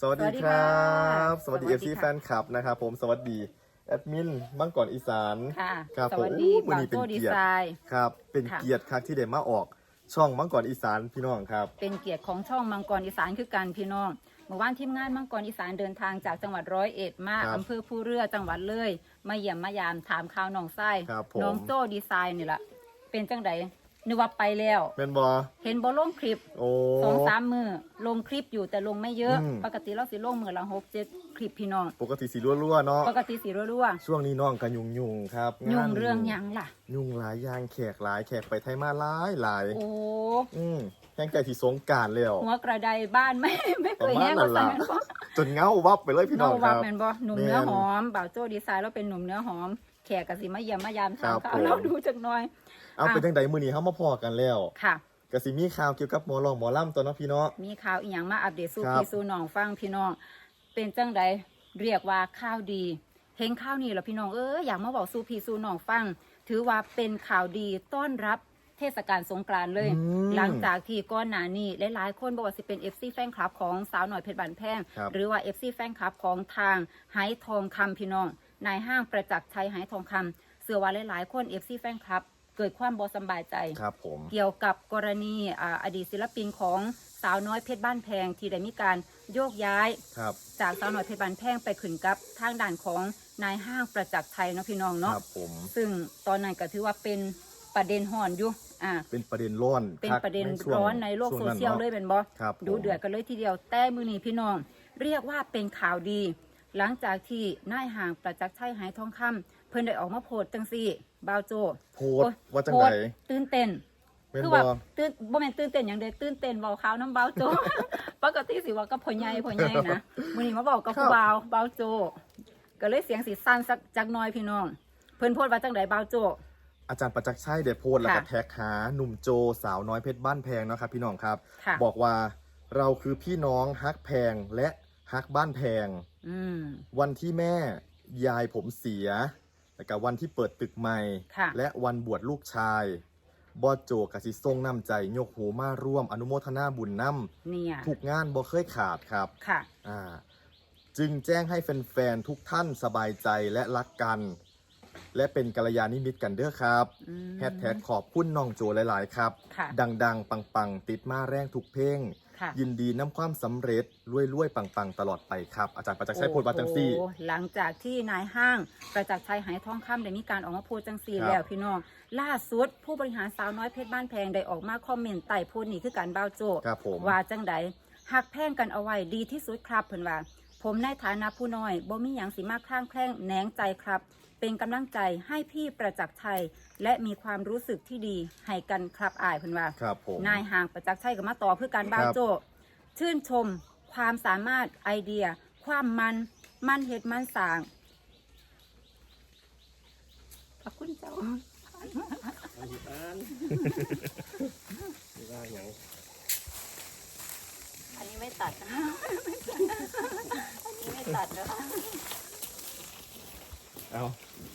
สวัสดีสวัสดีครัค่ะบสวัสดีสวัเอสดีซีค่ะแฟนคลับนะครับผมสวัสดีแอดมินมังกรอีสานค่ะครับสผมวัสดีอู้มื้อบ่าวนี้เป็นโจ้ดีเกียรติไซน์ครับ เป็นค่ะเกียรติครับที่ได้มาออกช่องมังกรอีสานพี่น้องครับ เป็นเกียรติของช่องมังกรอีสานคือกันพี่น้องเมื่อวานทีมงานมังกรอีสานเดินทางจากจังหวัดร้อยเอ็ดมาครับอำเภอผู้เรือจังหวัดเลยมาเยี่ยมมายามถามข่าวน้องไส้ครับผมน้องโจ้ดีไซน์นี่แหละเป็นจังได นึกว่าไปแล้วเป็นบอเห็นบอลงคลิปโอ้ สองสามมือลงคลิปอยู่แต่ลงไม่เยอะ อืม ปกติเราสิลงมือละหกเจ็ดคลิปพี่น้อง ปกติสีรั่วๆเนาะปกติสีรั่วช่วงนี้น้องกันยุงยุงๆครับๆยุ่งาเรื่องหยังล่ะ ยุ่งหลายอยางแขกหลายแขกไปไทยมาหลายหลายโอ้อืมแห้งใจที่สงกรารแล้วหัวกระไดบ้านไม่ไม่เคยประมาณแห้งว่านั้นใส่ล่ะแม่นบ่จนเงาวับไปเลยพี่น้องเาคว่ารับ แม่นบ่หนุ่มแม่นเนื้อหอมบ่าวโจ้ดีไซน์แล้วเป็นหนุ่มเนื้อหอม แขกกับสิมาเยี่ยมมายามครัถามบข่าวผมเราดูจักหน่อย เอาเป็นจังใดมื้อนี้เฮามาพอกันแล้วค่ะกสิมีข่าวเกี่ยวกับหมอรองหมอล่ำตัวเนาะพี่เนาะ มีข่าวอีหยังมาอัปเดตสู่ครับ พี่สู่น้องฟังพี่น้อง เป็นจังใดเรียกว่าข่าวดี เห็นข่าวนี้แล้วพี่น้องเอออยากมาบอกสู่พี่สู่น้องฟัง ถือว่าเป็นข่าวดีต้อนรับเทศกาลสงกรานต์เลย อืมหลังจากที่ก้อนหนานี้หลายๆคนบอกว่าสิเป็น FC แฟนคลับของสาวหน่อยเพชรบานแพงครับ หรือว่า FC แฟนคลับของทางไหทองคำพี่น้อง นายห้างประจักษ์ชัยไหทองคำเสือว่าหลายๆ คน FC แฟนคลับ เกิดความบอสำบายใจ ครับผม เกี่ยวกับกรณีอ่าอดีตศิลปินของสาวน้อยเพชรบ้านแพงที่ได้มีการโยกย้าย ครับ จากสาวน้อยเพชรบ้านแพงไปขึ้นกับทางด่านของนายห้างประจักษ์ชัยเนาะพี่น้องคเนาะรับผม ซึ่งตอนนั้นก็ถือว่าเป็นประเด็นห่อนอยู่อ่าเป็นประเด็นร้อนเป็นคักประเด็นช่วงร้อนในโลกช่วงโซเชียลนาะเลยเป็นบอครับผม ดูเดือดกันเลยทีเดียวแต่มือนี้พี่น้อง เรียกว่าเป็นข่าวดี หลังจากที่นายห่างประจักษ์ชัยหายทองคำเพิ่นได้ออกมาโพสต์จังซี่บาวโจโพสต์ว่าจังไดโพสต์ตื่นเต้นเป็นคือบ่ว่าตื่นบ่แม่นตื่นเต้นอย่างเดียวตื่นเต้นเบาขาวน้ำเบาโจปกติสิว่ากับพ่อใหญ่พ่อใหญ่นะมื้อนี้มาบอกกับผู้เบาเบาโจ ก็เลยเสียงสิสั้นสักจักหน่อยพี่น้อง เพิ่นโพสต์ว่าจังไดเบาโจ อาจารย์ประจักษ์ชัยได้โพสต์แล้วก็ค่ะแท็กหาหนุ่มโจสาวน้อยเพชรบ้านแพงเนาะครับพี่น้องครับค่ะบอกว่าเราคือพี่น้องฮักแพงและ ฮักบ้านแพง อืม วันที่แม่ยายผมเสียแล้วก็วันที่เปิดตึกใหม่ ค่ะ และวันบวชลูกชาย บอสโจกสิทรงน้ำใจ ยกหูมาร่วมอนุโมทนาบุญน้เนี่ยำทุกงานบ่เคยขาดครับ ค่ะ อ่าจึงแจ้งให้แฟนๆทุกท่านสบายใจและรักกัน และเป็นกัลยาณมิตรกันเด้อครับอืมแฮชแท็กขอบคุณน้องโจหลายๆ ครับ ค่ะ ดังๆ ปังๆ ติดมาแรงทุกเพลง ค่ะยินดีน้ำความสำเร็จรวยๆปังๆ ตลอดไปครับอาจารย์ประจักษ์ชัยโพธิ์บาจังซี่ โอ้โหหลังจากที่นายห้างประจักษ์ชัยหายทองคำได้มีการออกมาโพสต์จังซีครับ แล้วพี่น้องล่าสุดผู้บริหารสาวน้อยเพชรบ้านแพงได้ออกมาคอมเมนต์ใต้โพสต์นี้คือการบ้าวโจ ครับผม ว่าจังใดหักแพงกันเอาไว้ดีที่สุดครับเพิ่นว่า ผมในฐานะผู้น้อยบ่มีหยังสิมาคลั่งแคล้งแหนงใจครับ เป็นกำลังใจให้พี่ประจักษ์ชัยและมีความรู้สึกที่ดีให้กันครับอายเพิ่นว่า ครับผม นายห่างประจักษ์ชัยก็มาต่อเพื่อการบ้าครับ โจ ชื่นชม ความสามารถไอเดีย ความมันมันเห็ดมันสร้างขอบคุณเจ้า อันนี้ไม่ตัดนะอันนี้ไม่ ตัดนะเอา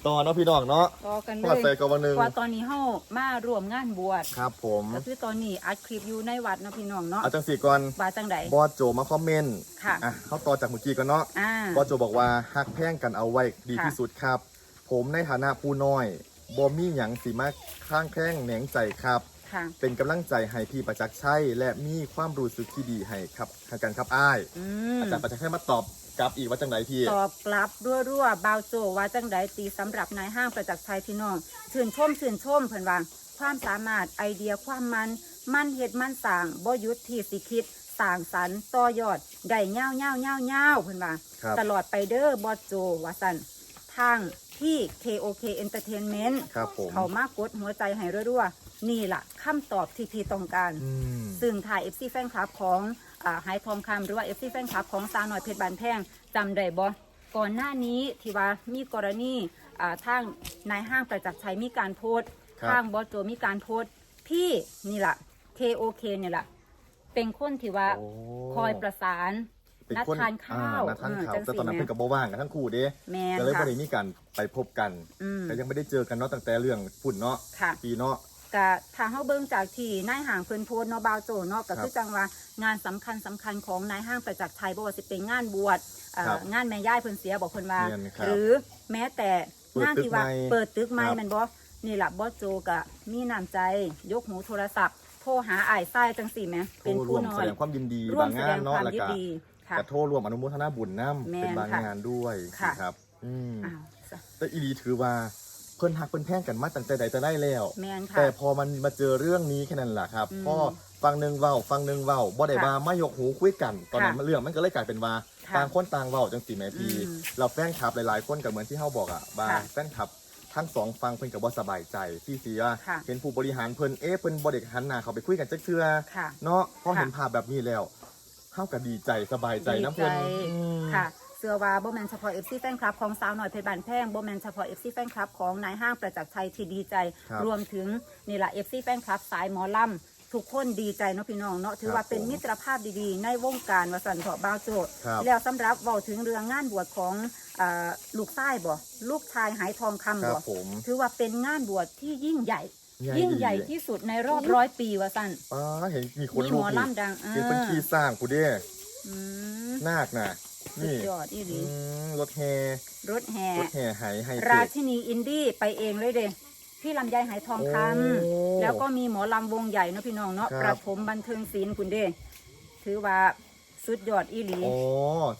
ต่อเนาะพี่น้องเนาะต่อกันเลพอดใส่ยกวันหนึ่งว่าตอนนี้เฮามารวมงานบวชครับผมก็คือตอนนี้อัดคลิปอยู่ในวัดเนาะพี่น้องเนาะเอาจังสี่ก่อนว่าจังใดบอสโจมาคอมเมนต์ค่ะ อะเขาต่อจากเมื่อกี้กันเนาะ อ่าบอสโจบอกว่าฮักแพงกันเอาไว้ดีค่ะที่สุดครับ ผมในฐานะผู้น้อยบอมี่หยังสีมาข้างแข้งแหนงใจครับ ค่ะ เป็นกำลังใจให้พี่ประจักษ์ชัยและมีความรู้สึกที่ดีให้ครับให้กันครับอ้ายอืมอาจารย์ประจักษ์ชัยมาตอบ กลับอีกว่าจังไหนพี่ ตอบกลับรั่วๆบาวโจว่าจังใดตีสำหรับนายห้างประจักษ์ชัยพี่น้องชื่นชมชื่นชมเพิ่นว่าความสามารถไอเดียความมัน มันเฮ็ดมันสร้างบ่หยุดที่สิคิดสร้างสรรค์ต่อยอดได้เง่าวเง่าวเง่าวเง่าวเพิ่นว่าครับ ตลอดไปเด้อบอสโจว่าซั่นทางที่ KOK Entertainment ครับผม เขามากดหัวใจให้รั่วๆ นี่ล่ะคำตอบที่พี่ต้องการ อืม ซึ่งถ่าย FC แฟนคลับของไฮทองคำหรือว่า FC แฟนคลับของสาวหน่อยเพชรบานแพงจำได้บ่ก่อนหน้านี้ที่ว่ามีกรณีอ่าทางนายห้างประจักษ์ชัยมีการโพสต์ครับ ทางบอสโจมีการโพสต์พี่นี่ล่ะ KOK เนี่ยล่ะเป็นคนที่ว่าโอ้คอยประสาน เป็นนัดคนทานข้าวอ่นัดทานข้าวเออจังแต่ตอนนั้นสิเพิ่งกับบ่ว่างกันทั้งคู่เด้แมนก็เลยบ่ค่ะได้มีการไปพบกัน อืมก็ยังไม่ได้เจอกันเนาะตั้งแต่เรื่องฝุ่นเนาะค่ะ ปีเนาะ กะถ้าเฮาเบิ่งจากที่นายห้างเพิ่นโพสต์เนาะบาวโจเนาะก็คือจังว่างานสำคัญสำคัญของนายห้างประจักษ์ชัยบ่ว่าสิเป็นงานบวชเอ่อครับงานแม่ย่ายเพิ่นเสียบอกเพิ่นว่าแม่นครับหรือแม้แต่เปิดงานที่ว่าตึกใหม่เปิดตึกใหม่ครับแมันบ่นี่ล่ะบ่โจก็มีน้ำใจ ยกหูโทรศัพท์ โทรหาอ้ายทรายจังซี่แหมโทรเป็นร่ผู้วมน้แสอยดงความยินดีร่วบามงแสงาดนงเนาะความแล้วยินก็ดีค่ะ กระโทรร่วมอนุโมทนาบุญน้ำแม่นเป็นบางค่ะงานด้วยค่ะครับ อืม อ้าวจ้ะแต่อีหลีถือว่า เพิ่นหักเพิ่นแพงกันมาตั้งแต่ใดแต่ได้แล้ว แม่นค่ะ แต่พอมันมาเจอเรื่องนี้แค่นั้นแหละครับอืมพ่อฟังหนึ่งเว้าฟังหนึ่งเว้าบ่ได้ค่ะว่าไม่ยกหูคุยกันตอนนั้นค่ะเรื่องมันก็เลยกลายเป็นว่าค่ะต่างคนต่างเว้าจังสิแม่พี่อืมเราแฟนคลับหลายๆคนก็เหมือนที่เฮาบอกอะว่าค่ะแฟนคลับทั้งสองฟังเพิ่นก็บ่สบายใจที่สิว่าค่ะ เห็นผู้บริหารเพิ่นเอ๊ะเพิ่นบ่ได้หันหน้าเข้าไปคุยกันจักเทื่อค่ะ เนาะพอค่ะเห็นภาพแบบนี้แล้วเฮาก็ดีใจสบายใจนะเพิ่นดีใจ อืม ค่ะ เสื้อว่าบ่แมนเฉพาะ FC แฟนคลับของสาวหน่อยเพชรบานแพงบ่แมนเฉพาะ FC แฟนคลับของนายห้างประจักษ์ชัยที่ดีใจ ครับ รวมถึงนี่แหละ FC แฟนคลับสายหมอลำทุกคนดีใจเนาะพี่น้องเนาะถือว่าครับเป็นผมมิตรภาพดีๆ ในวงการวสันเถาะบ้าวโจดครับแล้วสำหรับเว้าถึงเรื่องงานบวชของอ่าลูกชายบ่ลูกชายหายทองคำครับ่บผมถือว่าเป็นงานบวชที่ยิ่งใหญ่ ใหญ่ยิ่งใหญ่ดี ที่สุดในรอบร้อยปีวสันอ๋อเห็นมีคนมีหลูมกอนี่ลำดังเอเห็นเพิ่นอขี่สร้างผู้เด้อืม นาคน่ะ สุดนี่ยอดอีหลีอืมรถแห่รถแห่รถแห่ไหไฮเทราค ชินีอินดี้ไปเองเลยเด้พี่ลำไยหายทองคโอ้ำแล้วก็มีหมอลำวงใหญ่เนาะพี่น้องเนาะครับ ประถมบันเทิงศิลป์คุณเด้ถือว่าสุดยอดอีหลี อ๋อ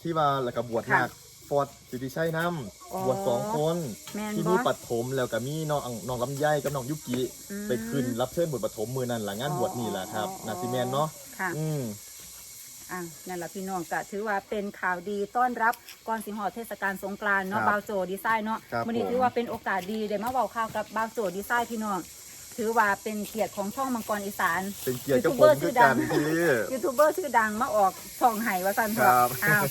ที่ว่าแล้วก็บวชค่ะนาคฟอร์ดสิทธิชัยน้อ๋อำบวชสองคน แมนที่บนี่อปัถมแล้วก็มีน้องน้องลำไยกับน้องยุกิอืมไปขึ้นรับเชิญบทปฐมมือนั่นหลังงานบวชนี่แหละครับอ๋อ นาซิแมนเนาะค่ะ อืม อะนั่นแหละพี่น้องก็ถือว่าเป็นข่าวดีต้อนรับก่อนสิงหอเทศกาลสงกรานต์เนาะครับบาวโจดีไซน์เนาะครับวันนี้ผม ถือว่าเป็นโอกาสดีได้มาเบาข่าวกับบาวโจดีไซน์พี่น้องถือว่าเป็นเกียรติของช่องมังกรอีสาน เป็นเกียรติกับยูทูบผเบอมร์ชื่คืออดักังนพี่ ยูทูบเบอร์ชื่อดังมาออกช่องไห้ว่าสันเถครัอะบอ้าว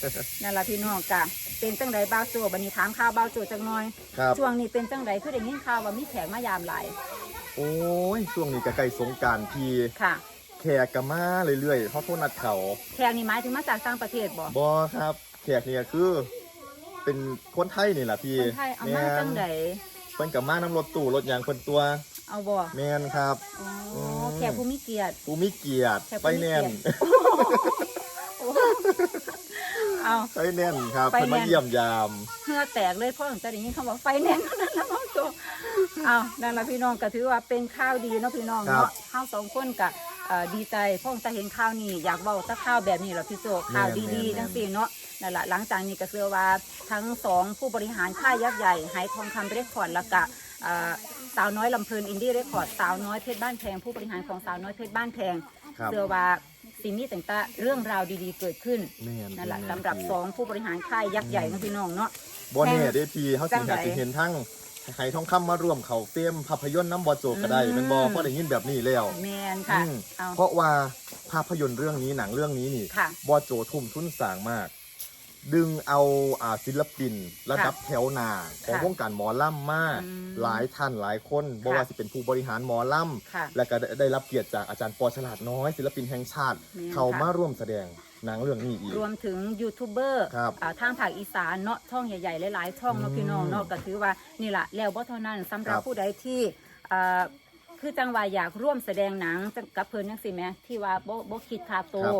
นั่นแหละพี่น้องกะเป็นจังไดบ้าวโจบันนี้ถามข่าวบ้าวโจจังหน่อย ครับ ช่วงนี้เป็นจังไดคือได้ยินข่าวว่ามีแขกมายามหลายโอ้ยช่วงนี้ก็ใกล้สงกรารพี่ค่ะ แขกก็มาเรื่อยๆเขาโทษนัดเขาแขกนี่หมายถึงมาจากต่างประเทศบ่บอครับ แขกเนี่ยคือ เป็นคนไทยนี่แหละพี่คนไทยเอามาจังไดเพิ่นกับมาน้ำรถตู้รถยางเพิ่นตัว เอาบ่แมนครับอ๋อมแขกผู้มีเกียรติผู้มีเกียรติแขกผู้ไปมีเกีแน่ยรนติเอาไปแน่นครับไปเพิ่นแน่มานเยี่ยมยามเหงื่อแตกเลยเพราะตั้งแต่ได้ยินคำว่าไฟแนนซ์เท่านั้นนะบ้าวโจเอานั่นละพี่น้องก็ถือว่าเป็นข่าวดีเนาะพี่น้องครับเนาะเฮาสองคนก็เอ่อดีใจเพราะจะเห็นข่าวนี้อยากเว้าสักข่าวแบบนี้แหละพี่โจข่าวดีๆจังซี่เนาะนั่นแหละหลังจากนี้ก็เชื่อว่าทั้งสองผู้บริหารค่ายยักษ์ใหญ่หายทองคำเรคคอร์ดแล้วก็เอ่อสาวน้อยลำเพลินอินดี้เรคคอร์ดสาวน้อยเพชรบ้านแพงผู้บริหารของสาวน้อยเพชรบ้านแพงครับ เชื่อว่าสิ่งนี้แต่างๆเรื่องราวดีๆเกิดขึ้นแม่นนั่นแหละม่สำหรับสองผู้บริหารค่ายยักษ์ใหญ่นะพี่น้องเนาะ บ่แน่เด้พี่เฮาจัสิงอยากใดสิเห็นทั้ง ไห้ทองคำมาร่วมเข้าเฟรมภาพยนตร์น้ำบ่โจกก็ได้อืมแมันบ่เพราะได้ยินแบบนี้แล้วแมนค่ะอืมเอา เพราะว่าภาพยนตร์เรื่องนี้หนังเรื่องนี้นี่ค่ะบอโจทุ่มทุนสร้างมาก ดึงเอาอ่าศิลปิน ระดับแถวหน้าของค่ะวงการหมอล่ำมาก อืมหลายท่านหลายคนบอกว่าสิเป็นผู้บริหารหมอล่ค่ะำและก็ได้ได้รับเกียรติจากอาจารย์ปอฉลาดน้อยศิลปินแห่งชาติ แม่นเขาค่ะมาร่วมแสดง หนังเรื่องนี้อีก รวมถึงยูทูบเบอร์ครับอ่าทางภาคอีสานเนาะช่องใหญ่ๆหลายๆช่องเนาะพี่น้องเนาะก็ถือว่านี่แหละแล้วบ่เท่านั้นสำหรับครับผู้ใดที่อ่าคือจังว่าอยากร่วมแสดงหนังจังกับเพิ่นจังซี่แหมที่ว่าบ่บ่คิดค่าโตว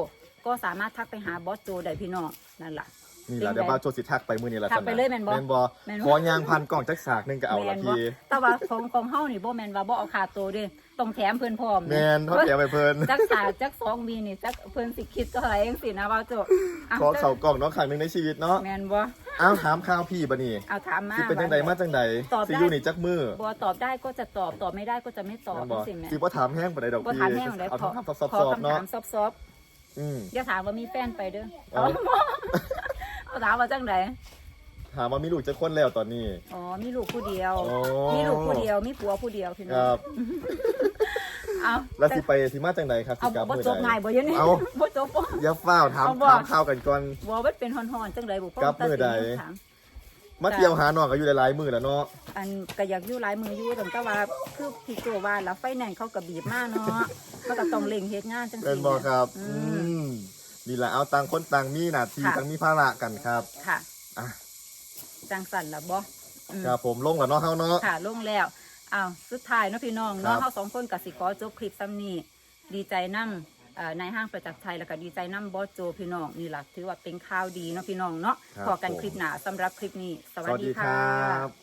ก็สามารถทักไปหาบอสโจได้พี่น้องนั่นล่ะ นี่แหละเป็นไงเดี๋ยวบ้าโจสิทักไปมือนี่แหละทักไปเลยแม่นบ่แม่นบ่แม่นบ่ ขอยางพันกล่องจักสากหนึงก็เอาละแม่นบ่พี่แต่ว่าของของเฮานี่บ่แม่นว่าบ่เอาค่าโตวเด้ต้องแถมเพิ่นพร้อมแมนเขาแถมไปเพิ่นจักสาจักสองมีนี่จักเพิ่นสิคิดเท่าไหร่จังซี่นะบอสโจะขอเข่ากล่องเนาะครั้งหนึงในชีวิตเนาะแม่นบ่อ้าวถามข่าวพี่บ่นี่เอาถามมา สิเป็นจังไดมาจังไดตอบได้ สิอยู่นี่จักมือบ่ตอบได้ก็จะตอบตอบไม่ได้ก็จะไม่ตอบแม่นบ่จังซี่แหมสิบ่ถามแห้งปานใดดอกบ่พี่ถามแห้งเลยเอาขอคำถามซอขอบๆเนาะคำถามซอบอืมๆอย่าถามว่ามีแฟนไปเด้อเอา เอา ถามว่าจังไดถามว่ามีลูกจักคนแล้วตอนนี้ อ๋อ มีลูกผู้เดียว อ๋อ มีลูกผู้เดียว มีผัวผู้เดียวพี่น้คองรับ เอาแล้วสิไปสิมาจังไดครับสิเอากลับบ่มื้อจใดบง่ายบ่อยังนี่เอา บ่จบบ่ อย่าฟ้าวถามเอาบ่ถามข่าวกันก่อน บ่มันเป็นฮอนๆจังไดบุกลับมื้อใดถาม มาเที่ยวหาน้องก็อยู่หลายๆมื้อแล้วเนาะ อันก็อยากอยู่หลายมืออยู่แต่ก็ว่าคือพี่โจว่าแล้วไฟแนนซ์เขาก็บีบมาเนาะ มันก็ต้องเร่งเฮ็ดงานจังเป็นซี่บ่ครับ อือืมม นี่แหละเอาต่างคนต่างมีหน้าที่ค่ะ ต่างมีภาระกันครับค่ะ อะจังสั่นล่ะบ่อืม ครับผมลงแล้วเนาะเฮาเนาะ ค่ะลงแล้วอ้าวสุดท้ายเนาะพี่น้องครัเนาะบเฮาสองคนกับสิขอจบคลิปซ้ำนี้ดีใจนำนายห้างประจักษ์ชัยแล้วก็ดีใจนำบอสโจพี่น้องนี่ล่ะถือว่าเป็นข่าวดีเนาะพี่น้องเนาะครับพอกันผม คลิปหน้าสำหรับคลิปนี้สสวัสวัสดีดีคค่ะรับ